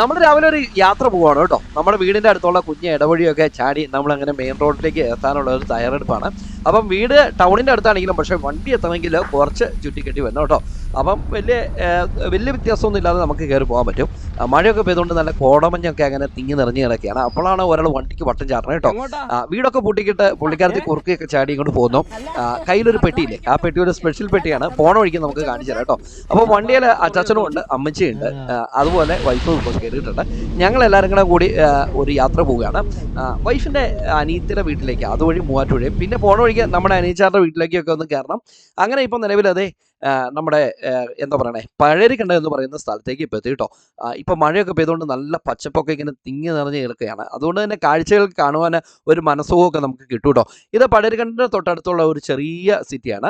നമ്മൾ രാവിലെ ഒരു യാത്ര പോവാണ് കേട്ടോ. നമ്മുടെ വീടിന്റെ അടുത്തുള്ള കുഞ്ഞ് ഇടവഴിയൊക്കെ ചാടി നമ്മൾ അങ്ങനെ മെയിൻ റോഡിലേക്ക് എത്താനുള്ള ഒരു തയ്യാറെടുപ്പാണ്. അപ്പം വീട് ടൗണിന്റെ അടുത്താണെങ്കിലും പക്ഷേ വണ്ടി എത്തണമെങ്കിൽ കുറച്ച് ചുറ്റിക്കെട്ടി വരണം കേട്ടോ. അപ്പം വലിയ വലിയ വ്യത്യാസമൊന്നും ഇല്ലാതെ നമുക്ക് കയറി പോകാൻ പറ്റും. മഴയൊക്കെ പെയ്തുകൊണ്ട് നല്ല കോടമഞ്ഞൊക്കെ അങ്ങനെ തിങ്ങി നിറഞ്ഞു കിടക്കുകയാണ്. അപ്പോഴാണ് ഒരാൾ വണ്ടിക്ക് വട്ടം ചാടണം കേട്ടോ. വീടൊക്കെ പൂട്ടിക്കിട്ട് പുള്ളിക്കാരത്തി കുറുക്കിയൊക്കെ ചാടി ഇങ്ങോട്ട് പോകുന്നു കയ്യിലൊരു പെട്ടിയില്ലേ? ആ പെട്ടി ഒരു സ്പെഷ്യൽ പെട്ടിയാണ്. പോണ വഴിക്ക് നമുക്ക് കാണിച്ചു തരാം കേട്ടോ. അപ്പോൾ വണ്ടിയിൽ അച്ചാച്ചനും ഉണ്ട് അമ്മച്ചിയുണ്ട്. അതുപോലെ വൈഫും ഇപ്പോൾ കയറിയിട്ടുണ്ട് ഞങ്ങൾ എല്ലാവരും കൂടെ കൂടി ഒരു യാത്ര പോവുകയാണ്. വൈഫിന്റെ വൈഫിന്റെ അനിയത്തിയുടെ വീട്ടിലേക്ക് അതുവഴി മൂവാറ്റുവഴി പിന്നെ പോണ വഴിക്ക് നമ്മുടെ അനിയച്ചാരുടെ വീട്ടിലേക്കൊക്കെ ഒന്ന് കയറണം. അങ്ങനെ ഇപ്പം നിലവിൽ അതെ നമ്മുടെ എന്താ പറയണേ പഴയരിക്കണ്ട എന്ന് പറയുന്ന സ്ഥലത്തേക്ക് ഇപ്പോൾ എത്തി കേട്ടോ ഇപ്പോൾ ഇപ്പം മഴയൊക്കെ പെയ്തുകൊണ്ട് നല്ല പച്ചപ്പൊക്കെ ഇങ്ങനെ തിങ്ങി നിറഞ്ഞ് കിടക്കുകയാണ്. അതുകൊണ്ട് തന്നെ കാഴ്ചകൾ കാണുവാൻ ഒരു മനസ്സുഖമൊക്കെ നമുക്ക് കിട്ടും കേട്ടോ ഇത് പഴയരിക്കണ്ടിന്റെ തൊട്ടടുത്തുള്ള ഒരു ചെറിയ സിറ്റിയാണ്.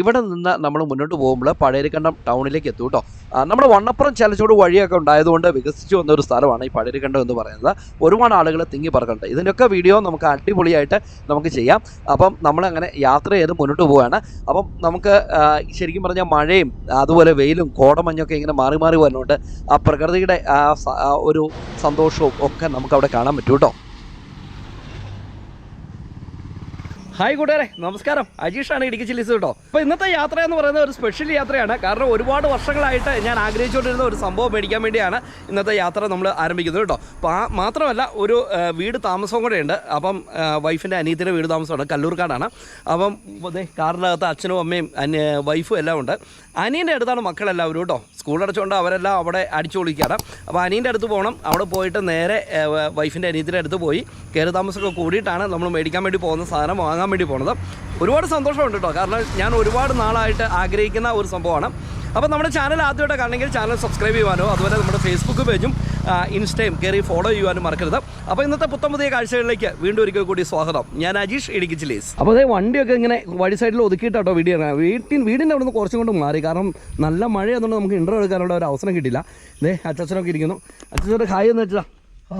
ഇവിടെ നിന്ന് നമ്മൾ മുന്നോട്ട് പോകുമ്പോൾ പഴയരിക്കണ്ടം ടൗണിലേക്ക് എത്തും കേട്ടോ നമ്മുടെ വണ്ണപ്പുറം ചലച്ചോട് വഴിയൊക്കെ ഉണ്ടായതുകൊണ്ട് വികസിച്ചു വന്ന ഒരു സ്ഥലമാണ് ഈ പഴയരിക്കണ്ടം എന്ന് പറയുന്നത്. ഒരുപാട് ആളുകൾ തിങ്ങി പറക്കുന്നുണ്ട് ഇതിന്റെയൊക്കെ വീഡിയോ നമുക്ക് അടിപൊളിയായിട്ട് നമുക്ക് ചെയ്യാം. അപ്പം നമ്മളങ്ങനെ യാത്ര ചെയ്ത് മുന്നോട്ട് പോവുകയാണ്. അപ്പം നമുക്ക് ആ, ശരിക്കും പറഞ്ഞാൽ മഴയും അതുപോലെ വെയിലും കോടമഞ്ഞൊക്കെ ഇങ്ങനെ മാറി മാറി വരുന്നുണ്ട് ആ പ്രകൃതിയുടെ ആ ഒരു സന്തോഷവും ഒക്കെ നമുക്ക് അവിടെ കാണാൻ പറ്റും കേട്ടോ. ഹായ് കൂട്ടുകാരെ നമസ്കാരം. അജീഷാണ് ഇടുക്കി ചില്ലീസ് കേട്ടോ അപ്പോൾ ഇന്നത്തെ യാത്ര എന്ന് പറയുന്നത് ഒരു സ്പെഷ്യൽ യാത്രയാണ്. കാരണം ഒരുപാട് വർഷങ്ങളായിട്ട് ഞാൻ ആഗ്രഹിച്ചുകൊണ്ടിരുന്ന ഒരു സംഭവം മേടിക്കാൻ വേണ്ടിയാണ് ഇന്നത്തെ യാത്ര നമ്മൾ ആരംഭിക്കുന്നത് കേട്ടോ. അപ്പോൾ ആ മാത്രമല്ല ഒരു വീട് താമസവും കൂടെ ഉണ്ട്. അപ്പം വൈഫിന്റെ അനിയത്തിന്റെ വീട് താമസമാണ് കല്ലൂർക്കാടാണ്. അപ്പം അതെ കാറിനകത്ത് അച്ഛനും അമ്മയും അനി വൈഫും എല്ലാം ഉണ്ട്. അനിയന്റെ അടുത്താണ് മക്കളെല്ലാവരും കേട്ടോ. സ്കൂൾ അടച്ചുകൊണ്ട് അവരെല്ലാം അവിടെ അടിച്ചു പൊളിക്കുകയാണ്. അപ്പോൾ അനിയന്റെ അടുത്ത് പോകണം. അവിടെ പോയിട്ട് നേരെ വൈഫിന്റെ അനിയത്തിന്റെ അടുത്ത് പോയി. കയറി താമസമൊക്കെ കൂടിയിട്ടാണ് നമ്മൾ മേടിക്കാൻ വേണ്ടി പോകുന്ന സാധനം വാങ്ങാൻ വേണ്ടി പോകുന്നത് ഒരുപാട് സന്തോഷമുണ്ട് കേട്ടോ കാരണം ഞാൻ ഒരുപാട് നാളായിട്ട് ആഗ്രഹിക്കുന്ന ഒരു സംഭവമാണ്. അപ്പോൾ നമ്മുടെ ചാനൽ ആദ്യമായിട്ട് കാണണമെങ്കിൽ ചാനൽ സബ്സ്ക്രൈബ് ചെയ്യുവാനോ അതുപോലെ നമ്മുടെ ഫേസ്ബുക്ക് പേജും ഇൻസ്റ്റയും കയറി ഫോളോ ചെയ്യുവാനും മറക്കരുത്. അപ്പോൾ ഇന്നത്തെ പുത്തം പുതിയ കാഴ്ചകളിലേക്ക് വീണ്ടും ഒരിക്കൽ കൂടി സ്വാഗതം. ഞാൻ അജീഷ് ഇടുക്കി ജില്ലേസ്. അപ്പോൾ അതേ വണ്ടിയൊക്കെ ഇങ്ങനെ വഴി സൈഡിൽ ഒതുക്കിയിട്ടോ വീഡിയോ വീട്ടിൽ വീടിന്റെ അവിടെ നിന്ന് കുറച്ചും കൊണ്ട് മാറി. കാരണം നല്ല മഴയായതുകൊണ്ട് നമുക്ക് ഇന്റർവ്യൂ എടുക്കാനുള്ള ഒരു അവസരം കിട്ടില്ല ദേ അച്ഛനൊക്കെ ഇരിക്കുന്നു. അച്ഛനോട് ഹായ് എന്ന് വെച്ചാൽ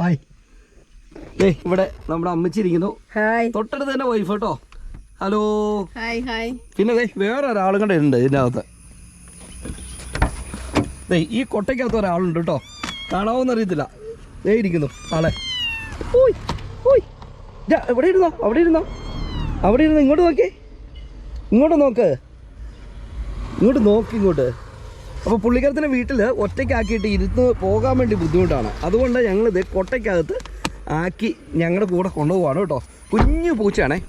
ഹായ് ഇവിടെ നമ്മുടെ അമ്മച്ചിരിക്കുന്നു തൊട്ടടുത്ത് തന്നെ വൈഫ് കേട്ടോ. ഹലോ. പിന്നെ വേറെ ഒരാളും കൂടെ ഉണ്ട് അകത്ത് ഈ കൊട്ടയ്ക്കകത്ത് ഒരാളുണ്ട് കേട്ടോ. കാണാവോന്ന് അറിയത്തില്ല. ദേ ഇരിക്കുന്നു. ആളെ. ഓയ് ഓയ് ദാ, എവിടെ ഇരുന്നോ അവിടെ ഇരുന്നോ. അവിടെ ഇരുന്നോ ഇങ്ങോട്ട് നോക്കി. ഇങ്ങോട്ട് നോക്ക്. ഇങ്ങോട്ട് നോക്ക് ഇങ്ങോട്ട്. അപ്പോൾ പുള്ളിക്കാരത്തിന്റെ വീട്ടിൽ ഒറ്റയ്ക്കാക്കിയിട്ട് ഇരുന്ന് പോകാൻ വേണ്ടി ബുദ്ധിമുട്ടാണ്. അതുകൊണ്ട് ഞങ്ങളിത് കൊട്ടയ്ക്കകത്ത് ആക്കി ഞങ്ങളുടെ കൂടെ കൊണ്ടുപോവാണ് കേട്ടോ. കുഞ്ഞു പൂച്ചയാണേ.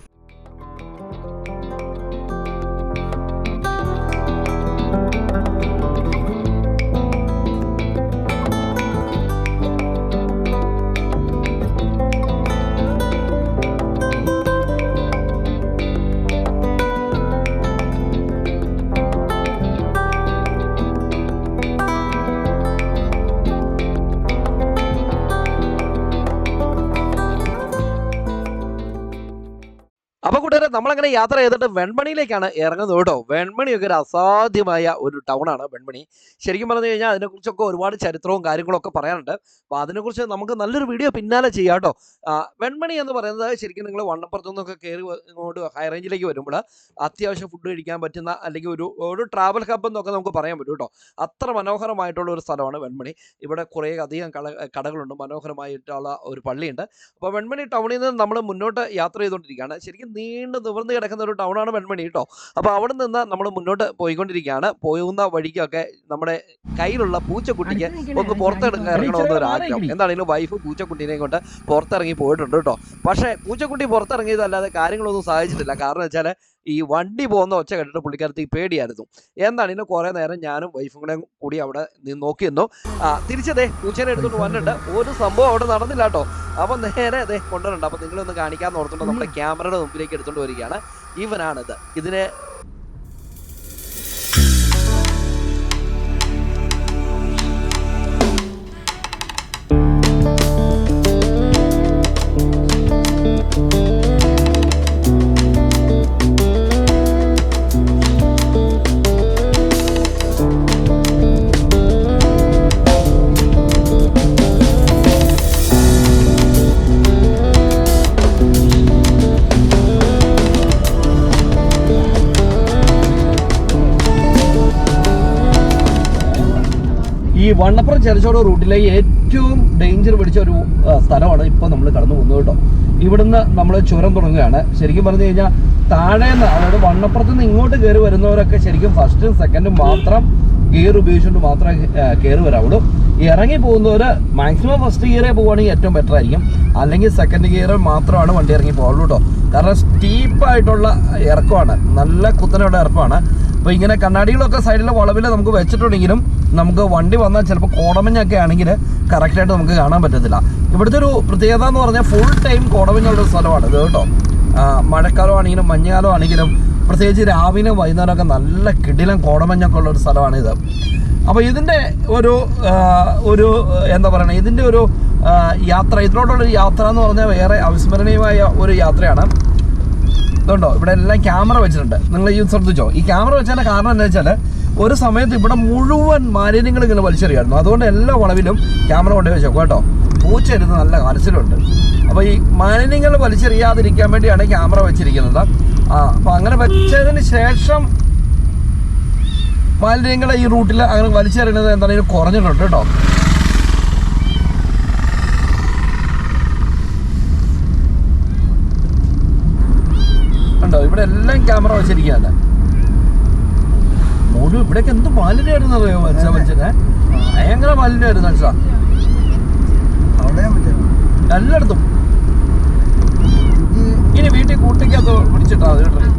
നമ്മളങ്ങനെ യാത്ര ചെയ്തിട്ട് വെൺമണിയിലേക്കാണ് ഇറങ്ങുന്നത് കേട്ടോ. വെൺമണിയൊക്കെ ഒരു അസാധ്യമായ ഒരു ടൗണാണ് വെൺമണി. ശരിക്കും പറഞ്ഞു കഴിഞ്ഞാൽ അതിനെക്കുറിച്ചൊക്കെ ഒരുപാട് ചരിത്രവും കാര്യങ്ങളൊക്കെ പറയാനുണ്ട്. അപ്പോൾ അതിനെക്കുറിച്ച് നമുക്ക് നല്ലൊരു വീഡിയോ പിന്നാലെ ചെയ്യാം കേട്ടോ. വെൺമണി എന്ന് പറയുന്നത് ശരിക്കും നിങ്ങൾ വണ്ണപ്പുറത്തു നിന്നൊക്കെ കയറി ഇങ്ങോട്ട് ഹൈ റേഞ്ചിലേക്ക് വരുമ്പോൾ അത്യാവശ്യം ഫുഡ് കഴിക്കാൻ പറ്റുന്ന അല്ലെങ്കിൽ ഒരു ഒരു ട്രാവൽ ഹബ് എന്നൊക്കെ നമുക്ക് പറയാൻ പറ്റും കേട്ടോ. അത്ര മനോഹരമായിട്ടുള്ള ഒരു സ്ഥലമാണ് വെൺമണി. ഇവിടെ കുറേ അധികം കട കടകളുണ്ട്. മനോഹരമായിട്ടുള്ള ഒരു പള്ളിയുണ്ട്. അപ്പോൾ വെൺമണി ടൗണിൽ നിന്ന് നമ്മൾ മുന്നോട്ട് യാത്ര ചെയ്തുകൊണ്ടിരിക്കുകയാണ്. ശരിക്കും നീണ്ടു കിടക്കുന്ന ഒരു ടൗണാണ് വെൺമണി കേട്ടോ അപ്പോൾ അവിടെ നിന്ന് നമ്മൾ മുന്നോട്ട് പോയിക്കൊണ്ടിരിക്കുകയാണ്. പോകുന്ന വഴിക്കൊക്കെ നമ്മുടെ കയ്യിലുള്ള പൂച്ചക്കുട്ടിക്ക് ഒന്ന് പുറത്തെടുക്കാൻ ഇറങ്ങണമെന്ന് ഒരു ആഗ്രഹം. എന്താണെങ്കിലും വൈഫ് പൂച്ചക്കുട്ടീനെ കൊണ്ട് പുറത്തിറങ്ങി പോയിട്ടുണ്ട് കേട്ടോ പക്ഷേ പൂച്ചക്കുട്ടി പുറത്തിറങ്ങിയതല്ലാതെ കാര്യങ്ങളൊന്നും സാധിച്ചിട്ടില്ല. കാരണം വെച്ചാൽ ഈ വണ്ടി പോകുന്ന ഒച്ച കേട്ടിട്ട് പുള്ളിക്കാരത്തി പേടിയായിരുന്നു. എന്താണെങ്കിലും കുറേ നേരം ഞാനും വൈഫും കൂടെ കൂടി അവിടെ നിന്ന് നോക്കി നിന്നു ആ തിരിച്ചതേ പൂച്ചേനെ എടുത്തുകൊണ്ട് വന്നിട്ട് ഒരു സംഭവം അവിടെ നടന്നില്ല കേട്ടോ. അപ്പം നേരെ അതെ കൊണ്ടുവരണ്ട. അപ്പം നിങ്ങളൊന്ന് കാണിക്കാന്ന് ഓർത്തുകൊണ്ട് നമ്മുടെ ക്യാമറയുടെ മുമ്പിലേക്ക് എടുത്തുകൊണ്ട് വരികയാണ്. ഇവനാണിത്. ഇതിന് ഈ വണ്ണപ്പുറം ചെറിച്ചോട് റൂട്ടിലെ ഏറ്റവും ഡേഞ്ചർ പിടിച്ച ഒരു സ്ഥലമാണ് ഇപ്പോൾ നമ്മൾ കടന്നു പോകുന്നത് കേട്ടോ. ഇവിടുന്ന് നമ്മൾ ചുരം തുടങ്ങുകയാണ്. ശരിക്കും പറഞ്ഞു കഴിഞ്ഞാൽ താഴെ നിന്ന് അതായത് വണ്ണപ്പുറത്ത് നിന്ന് ഇങ്ങോട്ട് കയറി വരുന്നവരൊക്കെ ശരിക്കും ഫസ്റ്റും സെക്കൻഡും മാത്രം ഗിയർ ഉപയോഗിച്ചുകൊണ്ട് മാത്രമേ കയറി വരാവുള്ളൂ. ഇറങ്ങി പോകുന്നവർ മാക്സിമം ഫസ്റ്റ് ഗിയറേ പോവുകയാണെങ്കിൽ ഏറ്റവും ബെറ്റർ ആയിരിക്കും. അല്ലെങ്കിൽ സെക്കൻഡ് ഗിയർ മാത്രമാണ് വണ്ടി ഇറങ്ങി പോകുള്ളൂ കേട്ടോ. കാരണം സ്റ്റീപ്പായിട്ടുള്ള ഇറക്കമാണ്. നല്ല കുത്തനെയുള്ള ഇറക്കമാണ്. അപ്പോൾ ഇങ്ങനെ കണ്ണാടികളൊക്കെ സൈഡിലെ വളവിൽ നമുക്ക് വെച്ചിട്ടുണ്ടെങ്കിലും നമുക്ക് വണ്ടി വന്നാൽ ചിലപ്പോൾ കോടമഞ്ഞൊക്കെ ആണെങ്കിൽ കറക്റ്റായിട്ട് നമുക്ക് കാണാൻ പറ്റത്തില്ല. ഇവിടുത്തെ ഒരു പ്രത്യേകത എന്ന് പറഞ്ഞാൽ ഫുൾ ടൈം കോടമഞ്ഞുള്ള ഒരു സ്ഥലമാണ്. ഇത് കേട്ടോ. മഴക്കാലമാണെങ്കിലും മഞ്ഞുകാലം ആണെങ്കിലും പ്രത്യേകിച്ച് രാവിലെ വൈകുന്നേരമൊക്കെ നല്ല കിടിലം കോടമഞ്ഞൊക്കെ ഉള്ള ഒരു സ്ഥലമാണ് ഇത് അപ്പോൾ ഇതിന്റെ ഒരു ഒരു എന്താ പറയുക ഇതിന്റെ ഒരു യാത്ര ഇതിലോട്ടുള്ളൊരു യാത്ര എന്ന് പറഞ്ഞാൽ വേറെ അവിസ്മരണീയമായ ഒരു യാത്രയാണ്. ഇതുണ്ടോ? ഇവിടെ എല്ലാം ക്യാമറ വെച്ചിട്ടുണ്ട്. നിങ്ങൾ ഈ ശ്രദ്ധിച്ചോ? ഈ ക്യാമറ വെച്ചതിന്റെ കാരണം എന്താ വെച്ചാൽ ഒരു സമയത്ത് ഇവിടെ മുഴുവൻ മാലിന്യങ്ങൾ ഇങ്ങനെ വലിച്ചെറിയായിരുന്നു അതുകൊണ്ട് എല്ലാ വളവിലും ക്യാമറ കൊണ്ടു വെച്ചോ കേട്ടോ. പൂച്ച ഇരുന്ന് നല്ല കാണിച്ചിലുണ്ട് അപ്പോൾ ഈ മാലിന്യങ്ങൾ വലിച്ചെറിയാതിരിക്കാൻ വേണ്ടിയാണ് ക്യാമറ വെച്ചിരിക്കുന്നത്. ആ അപ്പോൾ അങ്ങനെ വെച്ചതിന് ശേഷം മാലിന്യങ്ങൾ ഈ റൂട്ടിൽ അങ്ങനെ വലിച്ചെറിയുന്നത് എന്താണെങ്കിലും കുറഞ്ഞിട്ടുണ്ട് കേട്ടോ. കണ്ടോ? ഇവിടെ എല്ലാം ക്യാമറ വെച്ചിരിക്കുകയാണ്. മോനു ഇവിടേക്ക് എന്ത് മാലിന്യമായിരുന്നു അറിയോ മനസ്സിലാ മനുഷ്യനെ ഭയങ്കര മാലിന്യമായിരുന്നു പറ്റും എല്ലായിടത്തും. ഇനി വീട്ടിൽ കൂട്ടിക്കകത്ത് പിടിച്ചിട്ടാ അത് കേട്ടോ.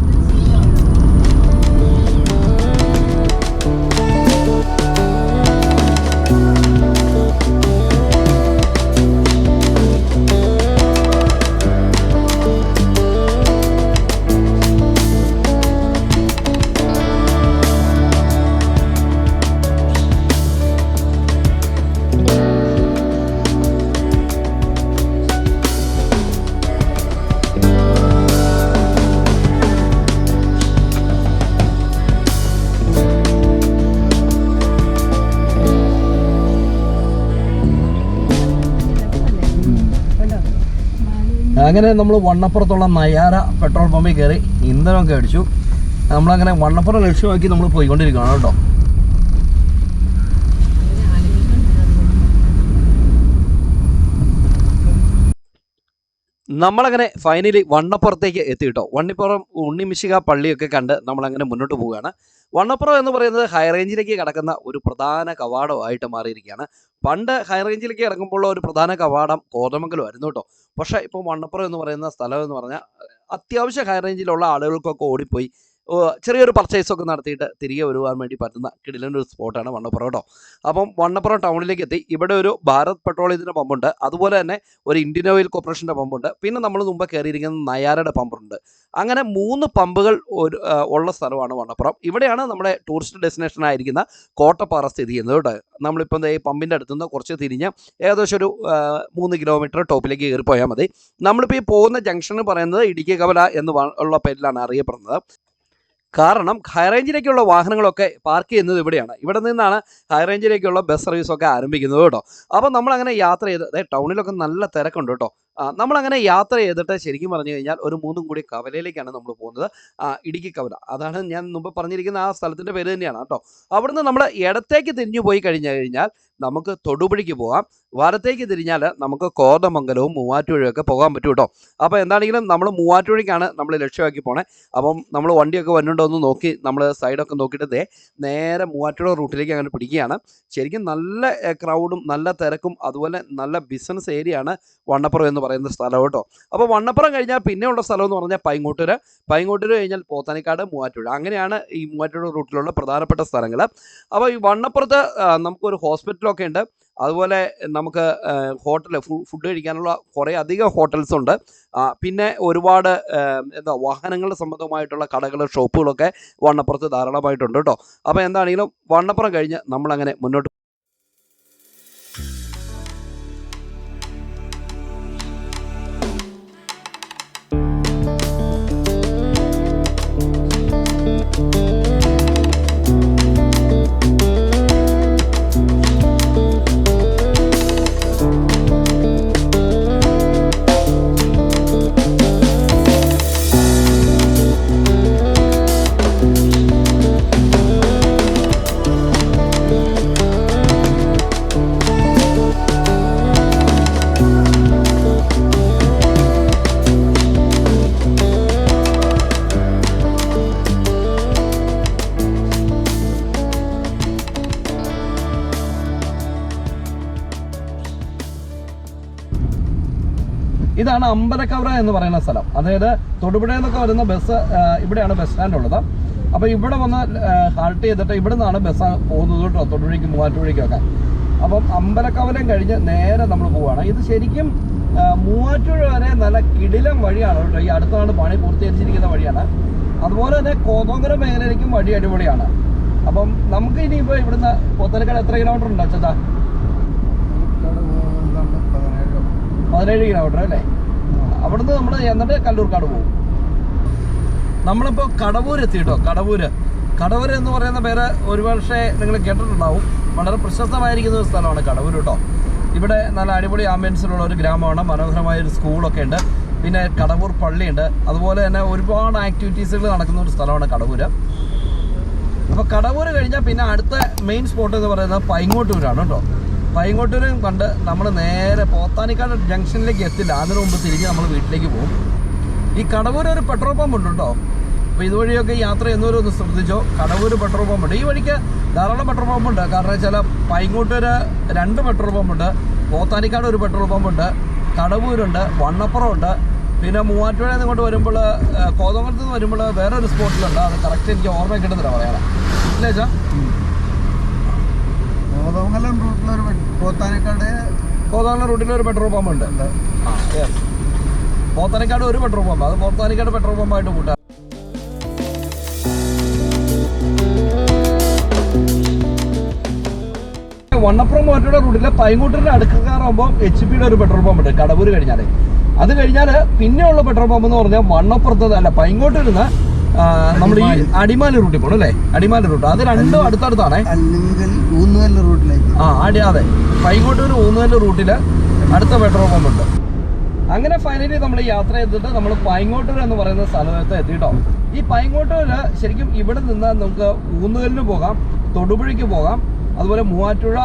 അങ്ങനെ നമ്മൾ വണ്ണപ്പുറത്തുള്ള നയാര പെട്രോൾ പമ്പിൽ കയറി ഇന്ധനമൊക്കെ അടിച്ചു. നമ്മളങ്ങനെ വണ്ണപ്പുറം ലക്ഷ്യമാക്കി നമ്മൾ പോയിക്കൊണ്ടിരിക്കുകയാണ് കേട്ടോ. നമ്മളങ്ങനെ ഫൈനലി വണ്ണപ്പുറത്തേക്ക് എത്തി കേട്ടോ വണ്ണിപ്പുറം ഉണ്ണിമിശിക പള്ളിയൊക്കെ കണ്ട് നമ്മളങ്ങനെ മുന്നോട്ട് പോവുകയാണ്. വണ്ണപ്പുറം എന്ന് പറയുന്നത് ഹൈ റേഞ്ചിലേക്ക് കടക്കുന്ന ഒരു പ്രധാന കവാടമായിട്ട് മാറിയിരിക്കുകയാണ്. പണ്ട് ഹൈ റേഞ്ചിലേക്ക് ഇറങ്ങുമ്പോൾ ഒരു പ്രധാന കവാടം കോതമംഗലമായിരുന്നു കേട്ടോ പക്ഷേ ഇപ്പോൾ വണ്ണപ്രോ എന്ന് പറയുന്ന സ്ഥലം എന്ന് പറഞ്ഞാൽ അത്യാവശ്യം ഹൈ റേഞ്ചിലുള്ള ആളുകൾക്കൊക്കെ ഓടിപ്പോയി. ചെറിയൊരു പർച്ചേസൊക്കെ നടത്തിയിട്ട് തിരികെ വരുവാൻ വേണ്ടി പറ്റുന്ന കിടിലൊരു സ്പോട്ടാണ് വണ്ണപ്പുറം കേട്ടോ. അപ്പം വണ്ണപ്പുറം ടൗണിലേക്ക് എത്തി. ഇവിടെ ഒരു ഭാരത് പെട്രോളിയത്തിന്റെ പമ്പുണ്ട്. അതുപോലെ തന്നെ ഒരു ഇന്ത്യൻ ഓയിൽ കോർപ്പറേഷന്റെ പമ്പുണ്ട്. പിന്നെ നമ്മൾ മുമ്പ് കയറിയിരിക്കുന്ന നയാരയുടെ പമ്പുണ്ട്. അങ്ങനെ മൂന്ന് പമ്പുകൾ ഒരു ഉള്ള സ്ഥലമാണ് വണ്ണപ്പുറം. ഇവിടെയാണ് നമ്മുടെ ടൂറിസ്റ്റ് ഡെസ്റ്റിനേഷൻ ആയിരിക്കുന്ന കോട്ടപ്പാറ സ്ഥിതി ചെയ്യുന്നത് കേട്ടോ. നമ്മളിപ്പം ഈ പമ്പിന്റെ അടുത്തുനിന്ന് കുറച്ച് തിരിഞ്ഞ് ഏകദേശം ഒരു മൂന്ന് കിലോമീറ്റർ ടോപ്പിലേക്ക് കയറി മതി. നമ്മളിപ്പോൾ ഈ പോകുന്ന ജംഗ്ഷൻ പറയുന്നത് ഇടുക്കി കവല എന്ന് ഉള്ള പേരിലാണ് അറിയപ്പെടുന്നത്. കാരണം ഹൈറേഞ്ചിലേക്കുള്ള വാഹനങ്ങളൊക്കെ പാർക്ക് ചെയ്യുന്നത് ഇവിടെയാണ്. ഇവിടെ നിന്നാണ് ഹൈറേഞ്ചിലേക്കുള്ള ബസ് സർവീസൊക്കെ ആരംഭിക്കുന്നത് കേട്ടോ. അപ്പോൾ നമ്മളങ്ങനെ യാത്ര ചെയ്ത് അതായത് ടൗണിലൊക്കെ നല്ല തിരക്കുണ്ട് കേട്ടോ. നമ്മളങ്ങനെ യാത്ര ചെയ്തിട്ട് ശരിക്കും പറഞ്ഞു കഴിഞ്ഞാൽ ഒരു മൂന്നും കൂടി കവലയിലേക്കാണ് നമ്മൾ പോകുന്നത്. ഇടുക്കി കവല. അതാണ് ഞാൻ മുമ്പ് പറഞ്ഞിരിക്കുന്ന ആ സ്ഥലത്തിന്റെ പേര് തന്നെയാണ് കേട്ടോ. അവിടുന്ന് നമ്മൾ ഇടത്തേക്ക് തിരിഞ്ഞു പോയി കഴിഞ്ഞു കഴിഞ്ഞാൽ നമുക്ക് തൊടുപുഴയ്ക്ക് പോകാം. വലത്തേക്ക് തിരിഞ്ഞാൽ നമുക്ക് കോതമംഗലവും മൂവാറ്റുപുഴയൊക്കെ പോകാൻ പറ്റും കേട്ടോ അപ്പോൾ എന്താണെങ്കിലും നമ്മൾ മൂവാറ്റുപുഴയ്ക്കാണ് നമ്മൾ ലക്ഷ്യമാക്കി പോണേ. അപ്പം നമ്മൾ വണ്ടിയൊക്കെ വരുന്നുണ്ടോ എന്ന് നോക്കി നമ്മൾ സൈഡൊക്കെ നോക്കിയിട്ട് ദേ നേരെ മൂവാറ്റുപുഴ റൂട്ടിലേക്ക് അങ്ങനെ പിടിക്കുകയാണ്. ശരിക്കും നല്ല ക്രൗഡും നല്ല തിരക്കും അതുപോലെ നല്ല ബിസിനസ് ഏരിയ ആണ് വണ്ണപ്പുറം എന്ന് പറയുന്ന സ്ഥലം കേട്ടോ. അപ്പോൾ വണ്ണപ്പുറം കഴിഞ്ഞാൽ പിന്നെയുള്ള സ്ഥലം എന്ന് പറഞ്ഞാൽ പൈങ്ങോട്ടൂർ പൈങ്ങോട്ടൂർ കഴിഞ്ഞാൽ പോത്താനിക്കാട് മൂവാറ്റുപുഴ. അങ്ങനെയാണ് ഈ മൂവാറ്റുപുഴ റൂട്ടിലുള്ള പ്രധാനപ്പെട്ട സ്ഥലങ്ങൾ അപ്പോൾ ഈ വണ്ണപ്പുറത്ത് നമുക്കൊരു ഹോസ്പിറ്റലൊക്കെ ഉണ്ട്. അതുപോലെ നമുക്ക് ഹോട്ടൽ ഫുഡ് കഴിക്കാനുള്ള കുറേ അധികം ഹോട്ടൽസ് ഉണ്ട്. പിന്നെ ഒരുപാട് എന്താ വാഹനങ്ങളുടെ സംബന്ധമായിട്ടുള്ള കടകൾ ഷോപ്പുകളൊക്കെ വണ്ണപ്പുറത്ത് ധാരാളമായിട്ടുണ്ട് കേട്ടോ. അപ്പോൾ എന്താണെങ്കിലും വണ്ണപ്പുറം കഴിഞ്ഞ് നമ്മളങ്ങനെ മുന്നോട്ട് ഇതാണ് അമ്പലക്കവറ എന്ന് പറയുന്ന സ്ഥലം. അതായത് തൊടുപുഴ എന്നൊക്കെ വരുന്ന ബസ് ഇവിടെയാണ് ബസ് സ്റ്റാൻഡ് ഉള്ളത്. അപ്പോൾ ഇവിടെ വന്ന് ഹാൾട്ട് ചെയ്തിട്ട് ഇവിടെ നിന്നാണ് ബസ് പോകുന്നത് കേട്ടോ തൊടുപുഴയ്ക്ക് മൂവാറ്റുപുഴയ്ക്കൊക്കെ. അപ്പം അമ്പലക്കവലം കഴിഞ്ഞ് നേരെ നമ്മൾ പോവുകയാണ് ഇത് ശരിക്കും മൂവാറ്റുപുഴ വരെ നല്ല കിടിലം വഴിയാണ് കേട്ടോ. ഈ അടുത്താണ് പണി പൂർത്തീകരിച്ചിരിക്കുന്ന വഴിയാണ്. അതുപോലെ തന്നെ കോതോങ്കര മേഖലയിലേക്കും വഴി അടിപൊളിയാണ്. അപ്പം നമുക്ക് ഇനിയിപ്പോൾ ഇവിടുന്ന് പോത്തനക്കാട് എത്ര കിലോമീറ്റർ ഉണ്ട് അച്ഛാ? പതിനേഴോ പതിനേഴ് കിലോമീറ്റർ അല്ലേ? അവിടുന്ന് നമ്മൾ എന്നിട്ട് കല്ലൂർക്കാട് പോകും. നമ്മളിപ്പോൾ കടവൂർ എത്തി കേട്ടോ കടവൂര് കടവൂർ എന്ന് പറയുന്ന പേര് ഒരുപക്ഷെ നിങ്ങൾ കേട്ടിട്ടുണ്ടാവും. വളരെ പ്രശസ്തമായിരിക്കുന്ന ഒരു സ്ഥലമാണ് കടവൂർ കേട്ടോ. ഇവിടെ നല്ല അടിപൊളി ആംബിയൻസിലുള്ള ഒരു ഗ്രാമമാണ്. മനോഹരമായ ഒരു സ്കൂളൊക്കെ ഉണ്ട്. പിന്നെ കടവൂർ പള്ളിയുണ്ട്. അതുപോലെ തന്നെ ഒരുപാട് ആക്ടിവിറ്റീസുകൾ നടക്കുന്ന ഒരു സ്ഥലമാണ് കടവൂർ അപ്പോൾ കടവൂർ കഴിഞ്ഞാൽ പിന്നെ അടുത്ത മെയിൻ സ്പോട്ട് എന്ന് പറയുന്നത് പൈങ്ങോട്ടൂരാണ് കേട്ടോ. പൈങ്ങോട്ടൂരും കണ്ട് നമ്മൾ നേരെ പോത്താനിക്കാട് ജംഗ്ഷനിലേക്ക് എത്തില്ല. അതിനു മുമ്പ് തിരിഞ്ഞ് നമ്മൾ വീട്ടിലേക്ക് പോകും. ഈ കടവൂർ ഒരു പെട്രോൾ പമ്പ് ഉണ്ട് കേട്ടോ. അപ്പോൾ ഇതുവഴിയൊക്കെ യാത്ര ചെയ്യുന്നവരും ഒന്ന് ശ്രദ്ധിച്ചോ? കടവൂർ പെട്രോൾ പമ്പ് ഉണ്ട്. ഈ വഴിക്ക് ധാരാളം പെട്രോൾ പമ്പ് ഉണ്ട്. കാരണം വെച്ചാൽ പൈങ്ങോട്ടൂര് രണ്ട് പെട്രോൾ പമ്പ് ഉണ്ട്. പോത്താനിക്കാട് ഒരു പെട്രോൾ പമ്പ് ഉണ്ട്. കടവൂരുണ്ട് വണ്ണപ്പുറം ഉണ്ട്. പിന്നെ മൂവാറ്റുപുഴ ഇങ്ങോട്ട് വരുമ്പോൾ കോതമംഗലത്ത് നിന്ന് വരുമ്പോൾ വേറൊരു സ്പോട്ടിലുണ്ട്. അത് കറക്റ്റ് എനിക്ക് ഓർമ്മ കിട്ടുന്നില്ല പറയാനാണ് ഇല്ലേ ചാ കോതമംഗലം റൂട്ടിലൊരു പോത്താനക്കാട് കോതമംഗലം റൂട്ടിൽ ഒരു പെട്രോൾ പമ്പ് ഉണ്ട്. പോത്താനക്കാട്. ഒരു പെട്രോൾ പമ്പ്. അത് പോത്താനക്കാട് പെട്രോൾ പമ്പായിട്ട് കൂട്ടാം. വണ്ണപ്പുറം മോറ്റയുടെ റൂട്ടിലെ പൈങ്ങോട്ടിന്റെ അടുക്കാറാകുമ്പോൾ എച്ച് പിയുടെ ഒരു പെട്രോൾ പമ്പ് ഉണ്ട് കടവൂർ കഴിഞ്ഞാൽ അത് കഴിഞ്ഞാൽ പിന്നെയുള്ള പെട്രോൾ പമ്പ് എന്ന് പറഞ്ഞാൽ വണ്ണപ്പുറത്ത് അല്ല പൈങ്ങോട്ടിരുന്ന് നമ്മൾ ഈ അടിമാലി. റൂട്ടിൽ പോകണം അല്ലേ? അടിമാലി റൂട്ട്. അത് രണ്ടും അടുത്തടുത്താണേ. അല്ലെങ്കിൽ ഊന്നുകല്ല് റൂട്ടിലേക്ക്. ആ അടി അതെ. പൈങ്ങോട്ടൂർ ഊന്നുകല്ല് റൂട്ടിൽ അടുത്ത പെട്രോൾ പമ്പ് ഉണ്ട് അങ്ങനെ ഫൈനലി നമ്മൾ യാത്ര ചെയ്തിട്ട് നമ്മൾ പൈങ്ങോട്ടൂർ എന്ന് പറയുന്ന സ്ഥലത്ത് എത്തിയിട്ടോ. ഈ പൈങ്ങോട്ടൂര് ശരിക്കും ഇവിടെ നിന്ന് നമുക്ക് ഊന്നുകല്ലിന് പോകാം തൊടുപുഴയ്ക്ക് പോകാം അതുപോലെ മൂവാറ്റുഴ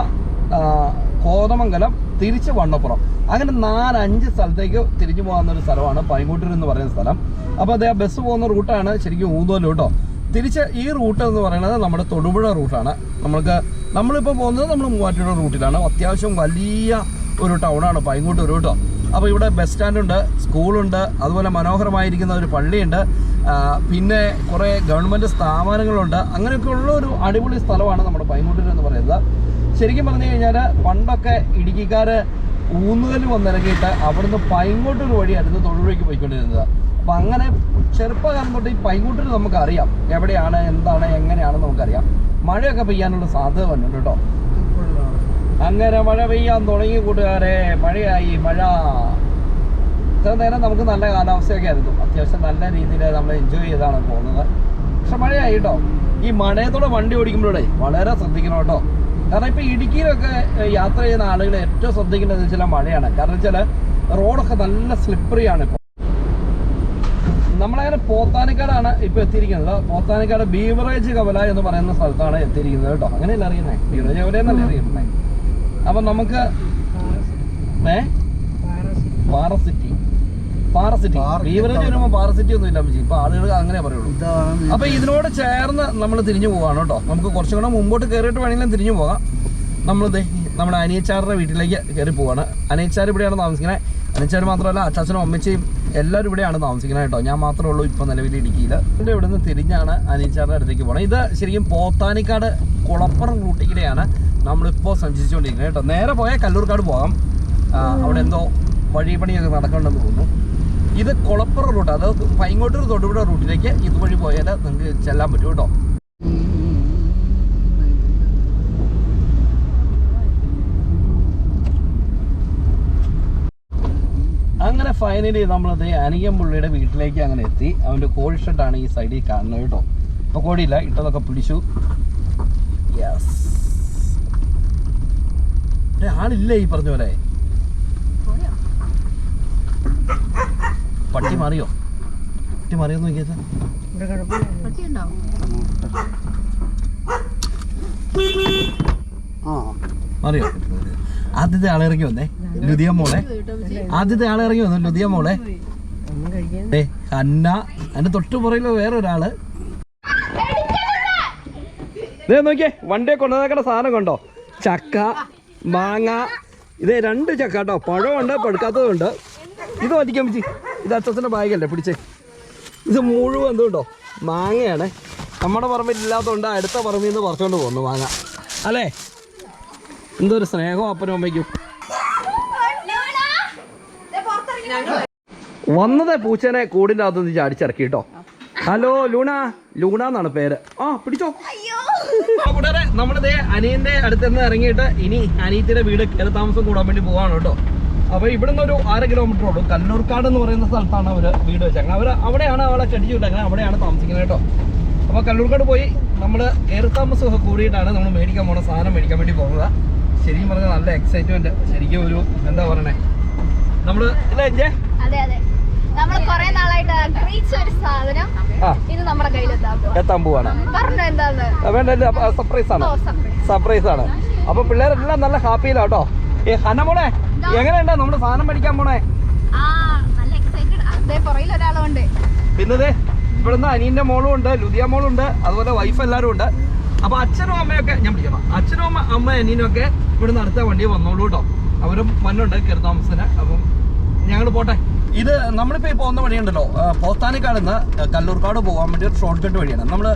കോതമംഗലം തിരിച്ച് വണ്ണപ്പുറം. അങ്ങനെ നാലഞ്ച് സ്ഥലത്തേക്ക് തിരിഞ്ഞു പോകാവുന്ന ഒരു സ്ഥലമാണ് പൈങ്ങോട്ടൂർ എന്ന് പറയുന്ന സ്ഥലം. അപ്പോൾ അതേ ബസ് പോകുന്ന റൂട്ടാണ് ശരിക്കും ഊന്നോലും കേട്ടോ. തിരിച്ച് ഈ റൂട്ട് എന്ന് പറയുന്നത് നമ്മുടെ തൊടുപുഴ റൂട്ടാണ്. നമ്മൾക്ക് നമ്മളിപ്പോൾ പോകുന്നത് നമ്മൾ മൂവാറ്റുപുഴ റൂട്ടിലാണ്. അത്യാവശ്യം വലിയ ഒരു ടൗണാണ് പൈങ്ങോട്ടൂർ കേട്ടോ. അപ്പോൾ ഇവിടെ ബസ് സ്റ്റാൻഡുണ്ട് സ്കൂളുണ്ട് അതുപോലെ മനോഹരമായിരിക്കുന്ന ഒരു പള്ളിയുണ്ട്. പിന്നെ കുറേ ഗവൺമെന്റ് സ്ഥാപനങ്ങളുണ്ട്. അങ്ങനെയൊക്കെയുള്ള ഒരു അടിപൊളി സ്ഥലമാണ് നമ്മുടെ പൈങ്ങോട്ടൂർ എന്ന് പറയുന്നത്. ശരിക്കും പറഞ്ഞു കഴിഞ്ഞാൽ പണ്ടൊക്കെ ഇടുക്കിക്കാർ ഊന്നുകൽ വന്നിറങ്ങിയിട്ട് അവിടുന്ന് പൈങ്ങോട്ടൂർ വഴിയായിരുന്നു തൊഴിലേക്ക് പോയിക്കൊണ്ടിരുന്നത്. അപ്പം അങ്ങനെ ചെറുപ്പകാലം തൊട്ട് ഈ പൈങ്ങോട്ടൂർ നമുക്ക് അറിയാം എവിടെയാണ് എന്താണ് എങ്ങനെയാണെന്ന് നമുക്കറിയാം. മഴയൊക്കെ പെയ്യാനുള്ള സാധ്യത വന്നിട്ടുണ്ട് കേട്ടോ. അങ്ങനെ മഴ പെയ്യാൻ തുടങ്ങി കൂട്ടുകാരെ മഴയായി മഴ. ഇത്ര നേരം നമുക്ക് നല്ല കാലാവസ്ഥയൊക്കെ ആയിരുന്നു. അത്യാവശ്യം നല്ല രീതിയിൽ നമ്മൾ എൻജോയ് ചെയ്താണ് പോകുന്നത്. പക്ഷെ മഴയായി കേട്ടോ. ഈ മഴയത്തോടെ വണ്ടി ഓടിക്കുമ്പോഴേ വളരെ ശ്രദ്ധിക്കണം കേട്ടോ. കാരണം ഇപ്പൊ ഇടുക്കിയിലൊക്കെ യാത്ര ചെയ്യുന്ന ആളുകൾ ഏറ്റവും ശ്രദ്ധിക്കേണ്ടത് വെച്ചാൽ മഴയാണ്. കാരണം വെച്ചാൽ റോഡൊക്കെ നല്ല സ്ലിപ്പറി ആണ് ഇപ്പോൾ നമ്മളങ്ങനെ പോത്താനിക്കാടാണ് ഇപ്പൊ എത്തിയിരിക്കുന്നത്. പോത്താനിക്കാട് ബീവറേജ് കവല എന്ന് പറയുന്ന സ്ഥലത്താണ് എത്തിയിരിക്കുന്നത് കേട്ടോ. അങ്ങനെയല്ല അറിയുന്നത് ബീവറേജ് കവല എന്നല്ല അറിയുന്നത് അപ്പൊ നമുക്ക് ഏ? പാറസിറ്റി പാറസിറ്റി. പാറ- ബീവറേജ് വരുമ്പോൾ പാറസിറ്റി ഒന്നും ഇല്ല ഇപ്പൊ ആളുകൾ അങ്ങനെ പറയുള്ളൂ. അപ്പൊ ഇതിനോട് ചേർന്ന് നമ്മൾ തിരിഞ്ഞു പോവാണ് കേട്ടോ. നമുക്ക് കുറച്ചും കൂടെ മുമ്പോട്ട് കയറിയിട്ട് വേണമെങ്കിലും തിരിഞ്ഞു പോകാം. നമ്മൾ നമ്മുടെ അനിയച്ചാറിന്റെ വീട്ടിലേക്ക് കയറി പോവാണ്. അനിയച്ചാർ ഇവിടെയാണ് താമസിക്കുന്നത് അനിയച്ചാർ മാത്രമല്ല അച്ചാച്ചനും അമ്മച്ചയും എല്ലാവരും ഇവിടെയാണ് താമസിക്കുന്നത് കേട്ടോ. ഞാൻ മാത്രമേ ഉള്ളൂ ഇപ്പൊ നിലവിൽ ഇടുക്കിയിൽ ഇതിന്റെ ഇവിടെ നിന്ന് തിരിഞ്ഞാണ് അനിയച്ചാറുടെ അടുത്തേക്ക് പോകണം ഇത് ശരിക്കും പോത്താനിക്കാട് കുളപ്പുറം റൂട്ടിലൂടെയാണ് നമ്മളിപ്പോൾ സഞ്ചരിച്ചുകൊണ്ടിരിക്കുന്നത് കേട്ടോ. നേരെ പോയാൽ കല്ലൂർക്കാട് പോകാം. അവിടെ എന്തോ വഴിപണിയൊക്കെ നടക്കണമെന്ന് തോന്നുന്നു. ഇത് കുളപ്പുറ റൂട്ട് അതായത് പൈങ്ങോട്ടൂർ തൊടുപുഴ റൂട്ടിലേക്ക് ഇതുവഴി പോയാൽ നിങ്ങൾക്ക് ചെല്ലാൻ പറ്റും കേട്ടോ. അങ്ങനെ ഫൈനലി നമ്മളത് അനിയമ്പുള്ളിയുടെ വീട്ടിലേക്ക് അങ്ങനെ എത്തി. അവന്റെ കോഴി ഷർട്ടാണ് ഈ സൈഡിൽ കാണുന്നത് കേട്ടോ. ഇപ്പോൾ കോടിയില്ല ഇട്ടതൊക്കെ പിടിച്ചു. യെസ് ആളില്ല ഈ പറഞ്ഞ പോലെ? പട്ടി മാറിയോ? പട്ടി മാറിയോ നോക്കിയത് ആ മാറിയോ? ആദ്യത്തെ ഇറങ്ങി വന്നേ ലുതിയ മോളെ. ആദ്യത്തെ ആളിറങ്ങി വന്നു ലുതിയ മോളെ. ഹന്ന. അതിന്റെ തൊട്ട് പുറകിൽ വേറെ ഒരാൾ ദേ നോക്കിയേ വണ്ടിയെ കൊണ്ടുവന്നേക്കണ സാധനം കണ്ടോ? ചക്ക മാങ്ങ. ഇതേ രണ്ട് ചക്ക കേട്ടോ. പഴമുണ്ട് പഴുക്കാത്തതുണ്ട്. ഇത് മതിക്കാൻ പറ്റി ഇത് അച്ഛന്റെ ബാഗല്ലേ പിടിച്ചേ. ഇത് മുഴുവൻ എന്തുണ്ടോ മാങ്ങയാണ്. നമ്മുടെ പറമ്പിൽ ഇല്ലാത്തതുകൊണ്ട് അടുത്ത പറമ്പിൽ നിന്ന് പറിച്ചുകൊണ്ട് പോകുന്നു മാങ്ങ. അല്ലേ? എന്തൊരു സ്നേഹം അപ്പനും അമ്മയ്ക്കും. വന്നതേ പൂച്ചേനെ കൂടിന്റെ അകത്തുനിന്ന് ചാടിച്ചിറക്കി കേട്ടോ. Hello Luna. ലൂണ എന്നാണ് പേര്. ആ പിടിച്ചോ. കൂടാതെ നമ്മളിതേ അനിയന്റെ അടുത്ത് നിന്ന് ഇറങ്ങിയിട്ട് ഇനി അനിയത്തിന്റെ വീട് കയറി താമസം കൂടാൻ വേണ്ടി പോവാണ് കേട്ടോ. അപ്പൊ ഇവിടുന്ന് ഒരു ആറ് കിലോമീറ്റർ ഉള്ളൂ. കല്ലൂർക്കാട് എന്ന് പറയുന്ന സ്ഥലത്താണ് അവർ വീട് വെച്ചേക്കുന്നത് അവർ അവിടെയാണ് അവളെ വിട്ടേക്കുന്നത് അവിടെയാണ് താമസിക്കുന്നത് കേട്ടോ. അപ്പൊ കല്ലൂർക്കാട് പോയി നമ്മൾ കയറി താമസമൊക്കെ കൂടിയിട്ടാണ് നമ്മൾ മേടിക്കാൻ പോണ സാധനം മേടിക്കാൻ വേണ്ടി പോകുന്നത്. ശരിക്കും പറഞ്ഞാൽ നല്ല എക്സൈറ്റ്മെന്റ് ശരിക്കും ഒരു എന്താ പറയണേ? നമ്മൾ ഇല്ല നമ്മൾ കുറെ നാളായിട്ട് ആഗ്രഹിച്ച ഒരു സാധനം ഇത് നമ്മുടെ കയ്യിലെത്താൻ പോവാ. എത്താൻ പോവാണ്. പറഞ്ഞു എന്താന്ന്? ആ, വേണ്ട സർപ്രൈസ് ആണ്. ഓ, surprise. സർപ്രൈസ് ആണ്. അപ്പൊ പിള്ളേരെല്ലാം നല്ല ഹാപ്പിയിലാട്ടോ ഏ ഹനമോളെ എങ്ങനെയുണ്ട്? നമ്മുടെ സാധനം പഠിക്കാൻ പോണേ? ഒരാളുണ്ട്. പിന്നതേ ഇവിടുന്ന് അനിയന്റെ മോളും ഉണ്ട് ലുദിയ മോളും ഉണ്ട് അതുപോലെ വൈഫ് എല്ലാരും ഉണ്ട്. അപ്പൊ അച്ഛനും അമ്മയൊക്കെ ഞാൻ പിടിക്കണം അച്ഛനും അമ്മ അമ്മ അനിയനും ഒക്കെ ഇവിടുന്ന് അടുത്ത വണ്ടി വന്നോളൂ കേട്ടോ അവരും മണ്ണുണ്ട് കയറി താമസത്തിന് അപ്പം ഞങ്ങൾ പോട്ടെ. ഇത് നമ്മളിപ്പോ ഈ പോകുന്ന വഴിയുണ്ടല്ലോ പോത്താനിക്കാട് നിന്ന് കല്ലൂർക്കാട് പോകാൻ വേണ്ടി ഒരു ഷോർട്ട് കട്ട് വഴിയാണ്. നമ്മൾ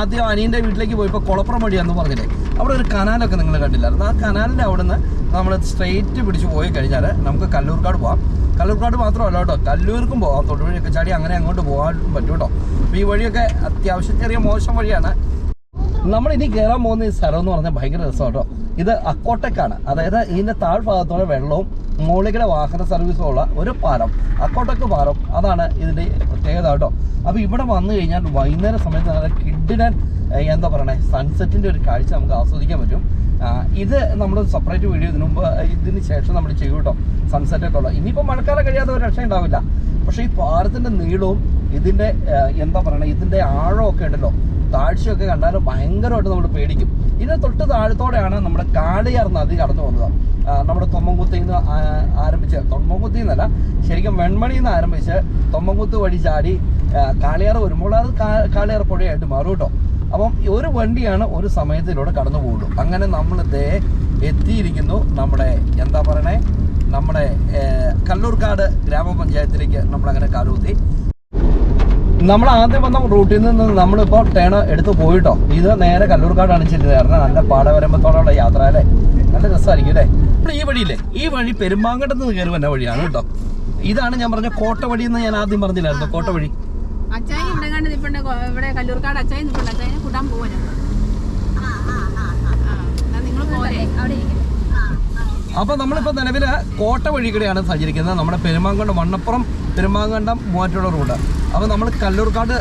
ആദ്യം അനിയന്റെ വീട്ടിലേക്ക് പോയപ്പോൾ കുളപ്പുറം വഴിയാന്ന് പറഞ്ഞില്ലേ? അവിടെ ഒരു കനാലൊക്കെ നിങ്ങൾ കണ്ടില്ലായിരുന്നു? ആ കനാലിന്റെ അവിടെ നിന്ന് നമ്മൾ സ്ട്രെയിറ്റ് പിടിച്ച് പോയി കഴിഞ്ഞാൽ നമുക്ക് കല്ലൂർക്കാട് പോകാം കല്ലൂർക്കാട് മാത്രമല്ല കേട്ടോ കല്ലൂർക്കും പോകാം തൊടുവഴിയൊക്കെ ചാടി അങ്ങനെ അങ്ങോട്ട് പോകാൻ പറ്റും കേട്ടോ. അപ്പോൾ ഈ വഴിയൊക്കെ അത്യാവശ്യം ചെറിയ മോശം വഴിയാണ്. നമ്മൾ ഇനി കയറാൻ പോകുന്ന ഈ സ്ഥലം എന്ന് പറഞ്ഞാൽ ഭയങ്കര രസമാണ് കേട്ടോ. ഇത് അക്കോട്ടക്കാണ്. അതായത് ഇതിന്റെ താഴ്ഭാഗത്തോടെ വെള്ളവും മുകളിലെ വാഹന സർവീസും ഉള്ള ഒരു പാലം. അക്കോട്ടക്ക് പാലം. അതാണ് ഇതിന്റെ പ്രത്യേകത കേട്ടോ. അപ്പോൾ ഇവിടെ വന്നു കഴിഞ്ഞാൽ വൈകുന്നേരം സമയത്ത് നല്ല കിഡിനൻ എന്താ പറയണേ സൺസെറ്റിന്റെ ഒരു കാഴ്ച നമുക്ക് ആസ്വദിക്കാൻ പറ്റും. ഇത് നമ്മൾ സെപ്പറേറ്റ് വീഡിയോ ഇതിനു മുമ്പ് ഇതിന് ശേഷം നമ്മൾ ചെയ്യും കേട്ടോ. സൺസെറ്റ് ഒക്കെ ഉള്ള. ഇനിയിപ്പോൾ മഴക്കാലം കഴിയാതെ ഒരു രക്ഷ ഉണ്ടാവില്ല. പക്ഷേ ഈ പാറത്തിന്റെ നീളവും ഇതിന്റെ എന്താ പറയണേ ഇതിന്റെ ആഴമൊക്കെ ഉണ്ടല്ലോ. താഴ്ചയൊക്കെ കണ്ടാൽ ഭയങ്കരമായിട്ട് നമ്മൾ പേടിക്കും. ഇതിന് തൊട്ട് താഴത്തോടെയാണ് നമ്മുടെ കാളിയാർ നദി കടന്നു പോകുന്നത്. നമ്മുടെ തൊമ്മൻകുത്തിയിൽ നിന്ന് ആരംഭിച്ച് തൊമ്മൻകുത്തി എന്നല്ല ശരിക്കും വെൺമണിയിൽ നിന്ന് ആരംഭിച്ച് തൊമ്മൻകുത്ത് വഴി ചാടി കാളിയാർ വരുമ്പോൾ അത് കാളിയാർ പുഴയായിട്ട് മാറും കേട്ടോ. അപ്പം ഒരു വണ്ടിയാണ് ഒരു സമയത്തിലൂടെ കടന്നു പോകുള്ളൂ അങ്ങനെ നമ്മൾ ദേ എത്തിയിരിക്കുന്നു നമ്മുടെ എന്താ പറയണേ? നമ്മുടെ കല്ലൂർക്കാട് ഗ്രാമപഞ്ചായത്തിലേക്ക് നമ്മളങ്ങനെ കാലൂത്തി നമ്മൾ ആദ്യം വന്ന റൂട്ടിൽ നിന്ന് നമ്മളിപ്പോൾ ടേൺ എടുത്ത് പോയിട്ടോ. ഇത് നേരെ കല്ലൂർക്കാടാണ് ചെല്ലുന്നത് കാരണം നല്ല പാടവരമ്പത്തോടുള്ള യാത്ര അല്ലേ? നല്ല രസമായിരിക്കും അല്ലേ? നമ്മൾ ഈ വഴിയില്ലേ? ഈ വഴി പെരുമ്പാങ്കണ്ടത്ത് നിന്ന് കയറി വന്ന വഴിയാണ് കേട്ടോ. ഇതാണ് ഞാൻ പറഞ്ഞ കോട്ട വഴി എന്ന് ഞാൻ ആദ്യം പറഞ്ഞില്ലായിരുന്നു? കോട്ട വഴി അച്ചായി ഇവിടെ ഇവിടെ കല്ലൂർക്കാട് അച്ചായി അച്ചായിനെ നിങ്ങൾ അവിടെ ഇരിക്കും അപ്പൊ നമ്മളിപ്പോ നിലവിൽ കോട്ട വഴി കൂടെയാണ് സഞ്ചരിക്കുന്നത്. നമ്മുടെ പെരുമാങ്കണ്ടം വണ്ണപ്പുറം പെരുമാങ്കണ്ടം മൂവാറ്റുള്ള റൂട്ട് അപ്പൊ നമ്മൾ കല്ലൂർക്കാട്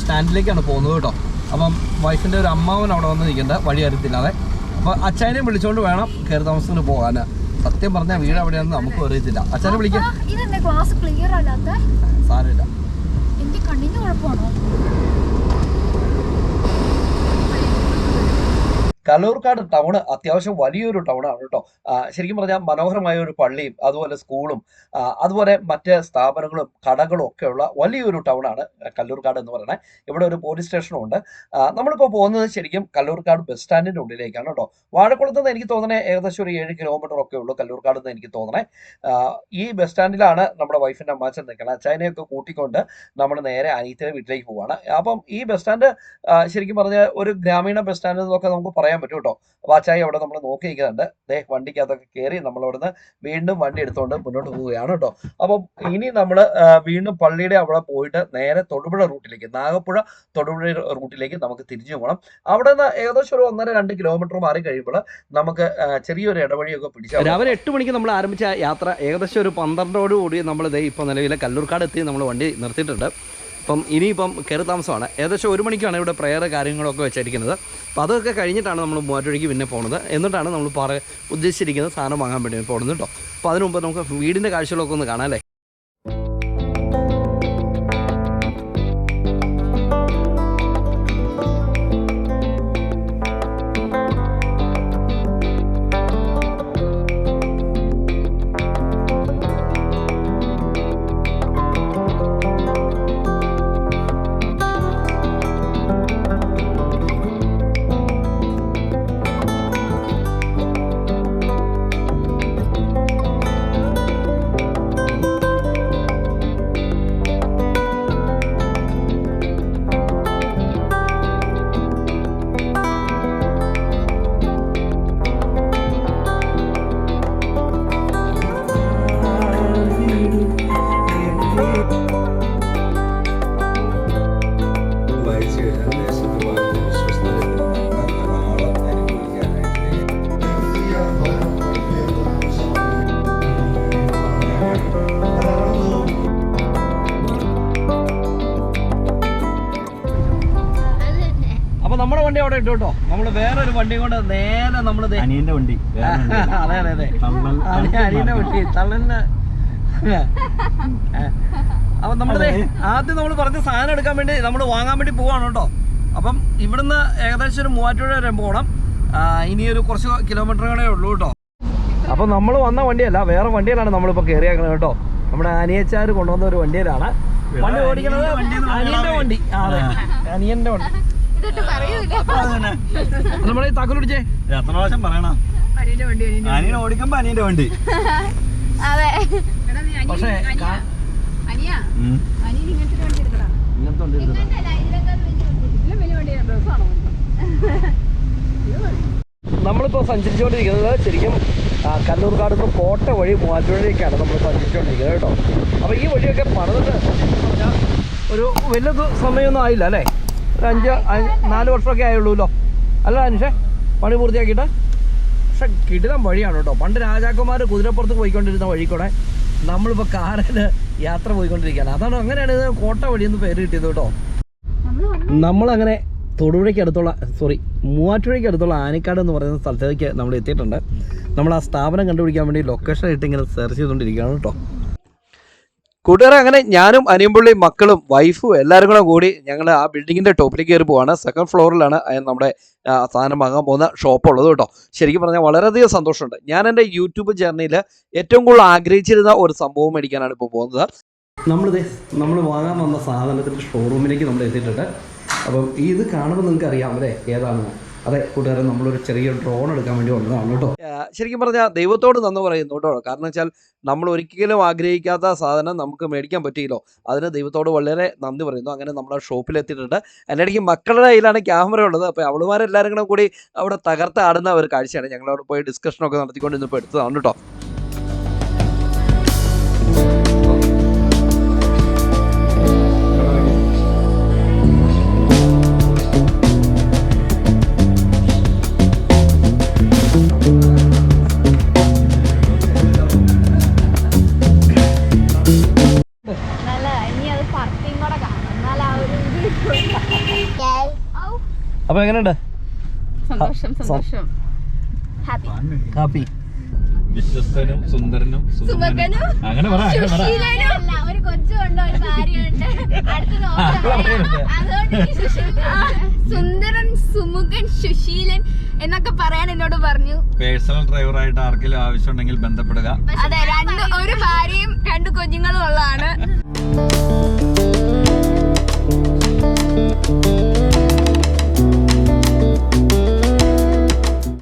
സ്റ്റാൻഡിലേക്കാണ് പോകുന്നത് കേട്ടോ. അപ്പം വൈഫിന്റെ ഒരു അമ്മാവൻ അവിടെ വന്ന് നിൽക്കുന്നുണ്ട്. വഴി അറിയത്തില്ലാതെ. അപ്പൊ അച്ഛനെ വിളിച്ചോണ്ട് വേണം കയറി താമസത്തിന് പോകാന് സത്യം പറഞ്ഞാൽ വീട് എവിടെയാണെന്ന് നമുക്ക് അറിയത്തില്ല. അച്ഛനെ വിളിക്കാം. സാരമില്ല. എനിക്ക് കണ്ണിന് കുഴപ്പമാണോ? കല്ലൂർക്കാട് ടൗൺ അത്യാവശ്യം വലിയൊരു ടൗണാണ് കേട്ടോ. ശരിക്കും പറഞ്ഞാൽ മനോഹരമായ ഒരു പള്ളിയും അതുപോലെ സ്കൂളും അതുപോലെ മറ്റ് സ്ഥാപനങ്ങളും കടകളും ഒക്കെയുള്ള വലിയൊരു ടൗണാണ് കല്ലൂർക്കാട് എന്ന് പറയുന്നത് ഇവിടെ ഒരു പോലീസ് സ്റ്റേഷനും ഉണ്ട്. നമ്മളിപ്പോൾ പോകുന്നത് ശരിക്കും കല്ലൂർക്കാട് ബസ് സ്റ്റാൻഡിന്റെ ഉള്ളിലേക്കാണ് കേട്ടോ. വാഴക്കുളത്ത് നിന്ന് എനിക്ക് തോന്നണേ ഏകദേശം ഒരു ഏഴ് കിലോമീറ്റർ ഒക്കെ ഉള്ളൂ കല്ലൂർക്കാട് നിന്ന് എനിക്ക് തോന്നണേ. ഈ ബസ് സ്റ്റാൻഡിലാണ് നമ്മുടെ വൈഫിന്റെ അമ്മാച്ചൻ നിൽക്കണം അച്ചായനെയൊക്കെ കൂട്ടിക്കൊണ്ട് നമ്മൾ നേരെ അനീത്തിയുടെ വീട്ടിലേക്ക് പോവാണ്. അപ്പം ഈ ബസ് സ്റ്റാൻഡ് ശരിക്കും പറഞ്ഞാൽ ഒരു ഗ്രാമീണ ബസ് സ്റ്റാൻഡ് എന്നൊക്കെ നമുക്ക് പറയാൻ പറ്റും കേട്ടോ. അപ്പോൾ ആ ചായ അവിടെ നമ്മൾ നോക്കി നിൽക്കുന്നുണ്ട്. ദേ വണ്ടിക്കകത്തൊക്കെ കയറി നമ്മൾ അവിടുന്ന് വീണ്ടും വണ്ടി എടുത്തുകൊണ്ട് മുന്നോട്ട് പോവുകയാണ് കേട്ടോ. അപ്പം ഇനി നമ്മൾ വീണ്ടും പള്ളിയുടെ അവിടെ പോയിട്ട് നേരെ തൊടുപുഴ റൂട്ടിലേക്ക് നാഗപ്പുഴ തൊടുപുഴ റൂട്ടിലേക്ക് നമുക്ക് തിരിച്ചു പോകണം. അവിടെ നിന്ന് ഏകദേശം ഒരു ഒന്നര രണ്ട് കിലോമീറ്റർ മാറി കഴിയുമ്പോൾ നമുക്ക് ചെറിയൊരു ഇടവഴിയൊക്കെ പിടിച്ചു രാവിലെ എട്ട് മണിക്ക് നമ്മൾ ആരംഭിച്ച യാത്ര ഏകദേശം ഒരു പന്ത്രണ്ടോടുകൂടി നമ്മൾ ഇതേ ഇപ്പോൾ നിലവിലെ കല്ലൂർക്കാട് എത്തി നമ്മൾ വണ്ടി നിർത്തിയിട്ടുണ്ട്. അപ്പം ഇനിയിപ്പം കയറി താമസമാണ് ഏകദേശം ഒരു മണിക്കാണ് ഇവിടെ പ്രയർ കാര്യങ്ങളൊക്കെ വെച്ചിരിക്കുന്നത്. അപ്പോൾ അതൊക്കെ കഴിഞ്ഞിട്ടാണ് നമ്മൾ മൂവാറ്റുപുഴയ്ക്ക് പിന്നെ പോകുന്നത് എന്നിട്ടാണ് നമ്മൾ പറ ഉദ്ദേശിച്ചിരിക്കുന്നത് സാധനം വാങ്ങാൻ വേണ്ടി പോകുന്നത് കേട്ടോ. അപ്പോൾ അതിനുമുമ്പ് നമുക്ക് വീടിന്റെ കാഴ്ചകളൊക്കെ ഒന്ന് കാണാം അല്ലേ? നേരെ നമ്മൾ അനിയന്റെ വണ്ടി. അതെ അതെ അതെ. അനിയന്റെ വണ്ടി. തള്ളന്നെ അപ്പൊ നമ്മൾ ആദ്യം നമ്മൾ പറഞ്ഞ സാധനം എടുക്കാൻ വേണ്ടി നമ്മൾ വാങ്ങാൻ വേണ്ടി പോവാണ് കേട്ടോ. അപ്പം ഇവിടുന്ന് ഏകദേശം ഒരു മൂവാറ്റുപുഴ വരെ പോകണം ഇനിയൊരു ഇനി ഒരു കുറച്ച് കിലോമീറ്ററുകളേ ഉള്ളൂ കേട്ടോ. അപ്പൊ നമ്മൾ വന്ന വണ്ടിയല്ല വേറെ വണ്ടിയിലാണ് നമ്മളിപ്പോ കയറിയാക്കണത് കേട്ടോ. നമ്മുടെ അനിയച്ചാർ കൊണ്ടുവന്ന ഒരു വണ്ടിയിലാണ്. വണ്ടി ഓടിക്കുന്നത് അനിയന്റെ വണ്ടി. അതെ. അനിയന്റെ വണ്ടി. നമ്മളെ ഈ താക്കോൽ പിടിച്ചേ? ഇത് എത്ര പ്രാവശ്യം പറയണം. അനിയനെ ഓടിക്കുമ്പോ അനിയന്റെ വണ്ടി. അതെ. എടാ നീ അനിയൻ പക്ഷേ ഇങ്ങനത്തെ വണ്ടി നമ്മളിപ്പോൾ സഞ്ചരിച്ചുകൊണ്ടിരിക്കുന്നത് ശരിക്കും കണ്ണൂർ കല്ലൂർക്കാട് നിന്ന് കോട്ട വഴി മൂവാറ്റുപുഴയിലേക്കാണ് നമ്മൾ സഞ്ചരിച്ചുകൊണ്ടിരിക്കുന്നത് കേട്ടോ. അപ്പോൾ ഈ വഴിയൊക്കെ പണിതിട്ട് ഒരു വലിയ സമയമൊന്നും ആയില്ല അല്ലേ? ഒരു അഞ്ച് നാല് വർഷമൊക്കെ ആയുള്ളൂല്ലോ. അല്ല അനുഷേ പണി പൂർത്തിയാക്കിയിട്ട്? പക്ഷെ കിടിലം വഴിയാണ് കേട്ടോ. പണ്ട് രാജാക്കന്മാർ കുതിരപ്പുറത്ത് പോയിക്കൊണ്ടിരുന്ന വഴി കൂടെ നമ്മളിപ്പോൾ കാറിൽ യാത്ര പോയിക്കൊണ്ടിരിക്കുകയാണ്. അതാണ് അങ്ങനെയാണ് ഇത് കോട്ട വഴി എന്ന് പേര് കിട്ടിയത് കേട്ടോ. നമ്മളങ്ങനെ തൊടുപുഴയ്ക്ക് അടുത്തുള്ള സോറി മൂവാറ്റുപുഴയ്ക്ക് അടുത്തുള്ള ആനിക്കാട് എന്ന് പറയുന്ന സ്ഥലത്തേക്ക് നമ്മൾ എത്തിയിട്ടുണ്ട് നമ്മൾ ആ സ്ഥാപനം കണ്ടുപിടിക്കാൻ വേണ്ടി ലൊക്കേഷൻ ഇട്ട് ഇങ്ങനെ സെർച്ച് ചെയ്തുകൊണ്ടിരിക്കുകയാണ് കേട്ടോ. കൂട്ടുകാരെ അങ്ങനെ ഞാനും അനിയമ്പുള്ളി മക്കളും വൈഫും എല്ലാവരും കൂടെ കൂടി ഞങ്ങൾ ആ ബിൽഡിങ്ങിന്റെ ടോപ്പിലേക്ക് കയറി പോവാണ്. സെക്കൻഡ് ഫ്ലോറിലാണ് നമ്മുടെ സാധനം വാങ്ങാൻ പോകുന്ന ഷോപ്പ് ഉള്ളത് കേട്ടോ. ശരിക്കും പറഞ്ഞാൽ വളരെയധികം സന്തോഷമുണ്ട്. ഞാൻ എന്റെ യൂട്യൂബ് ജേർണിയിൽ ഏറ്റവും കൂടുതൽ ആഗ്രഹിച്ചിരുന്ന ഒരു സംഭവം മേടിക്കാനാണ് ഇപ്പോൾ പോകുന്നത്. നമ്മളിത് നമ്മൾ വാങ്ങാൻ വന്ന സാധനത്തിന്റെ ഷോറൂമിലേക്ക് നമ്മൾ എത്തിയിട്ടുണ്ട്. അപ്പം ഇത് കാണുമ്പോൾ നിങ്ങൾക്ക് അറിയാം അല്ലേ? ഏതാണെന്ന് അതെ കൂട്ടുകാരൻ നമ്മളൊരു ചെറിയ ഡ്രോൺ എടുക്കാൻ വേണ്ടി വന്നതാണ് കേട്ടോ. ശരിക്കും പറഞ്ഞാൽ ദൈവത്തോട് നന്ദി പറയുന്നു കേട്ടോ. കാരണം വെച്ചാൽ നമ്മൾ ഒരിക്കലും ആഗ്രഹിക്കാത്ത സാധനം നമുക്ക് മേടിക്കാൻ പറ്റിയല്ലോ. അതിന് ദൈവത്തോട് വളരെ നന്ദി പറയുന്നു. അങ്ങനെ നമ്മൾ ആ ഷോപ്പിൽ എത്തിയിട്ടുണ്ട് എന്റെ ഇടയ്ക്ക് മക്കളുടെ കയ്യിലാണ് ക്യാമറ ഉള്ളത്. അപ്പോൾ അവളുമാരെല്ലാവരും കൂടി അവിടെ തകർത്ത് ആടുന്ന ഒരു കാഴ്ചയാണ്. ഞങ്ങളവിടെ പോയി ഡിസ്കഷനൊക്കെ നടത്തിക്കൊണ്ട് ഇന്നിപ്പോൾ എടുത്തതാണ് കേട്ടോ. അപ്പോൾ എങ്ങനെയുണ്ട്? സന്തോഷം സന്തോഷം. ഹാപ്പി. വിശ്വസ്തനും സുന്ദരനും അങ്ങനെ പറ ഒരു കൊച്ചുണ്ട് ഒരു ഭാര്യയുണ്ട്. സുന്ദരൻ സുമുഖൻ സുശീലൻ എന്നൊക്കെ പറയാൻ എന്നോട് പറഞ്ഞു. പേഴ്സണൽ ഡ്രൈവർ ആയിട്ട് ആർക്കെങ്കിലും ആവശ്യമുണ്ടെങ്കിൽ ബന്ധപ്പെടുക. അതെ രണ്ട് ഒരു ഭാര്യയും രണ്ട് കുഞ്ഞുങ്ങളും ഉള്ളതാണ്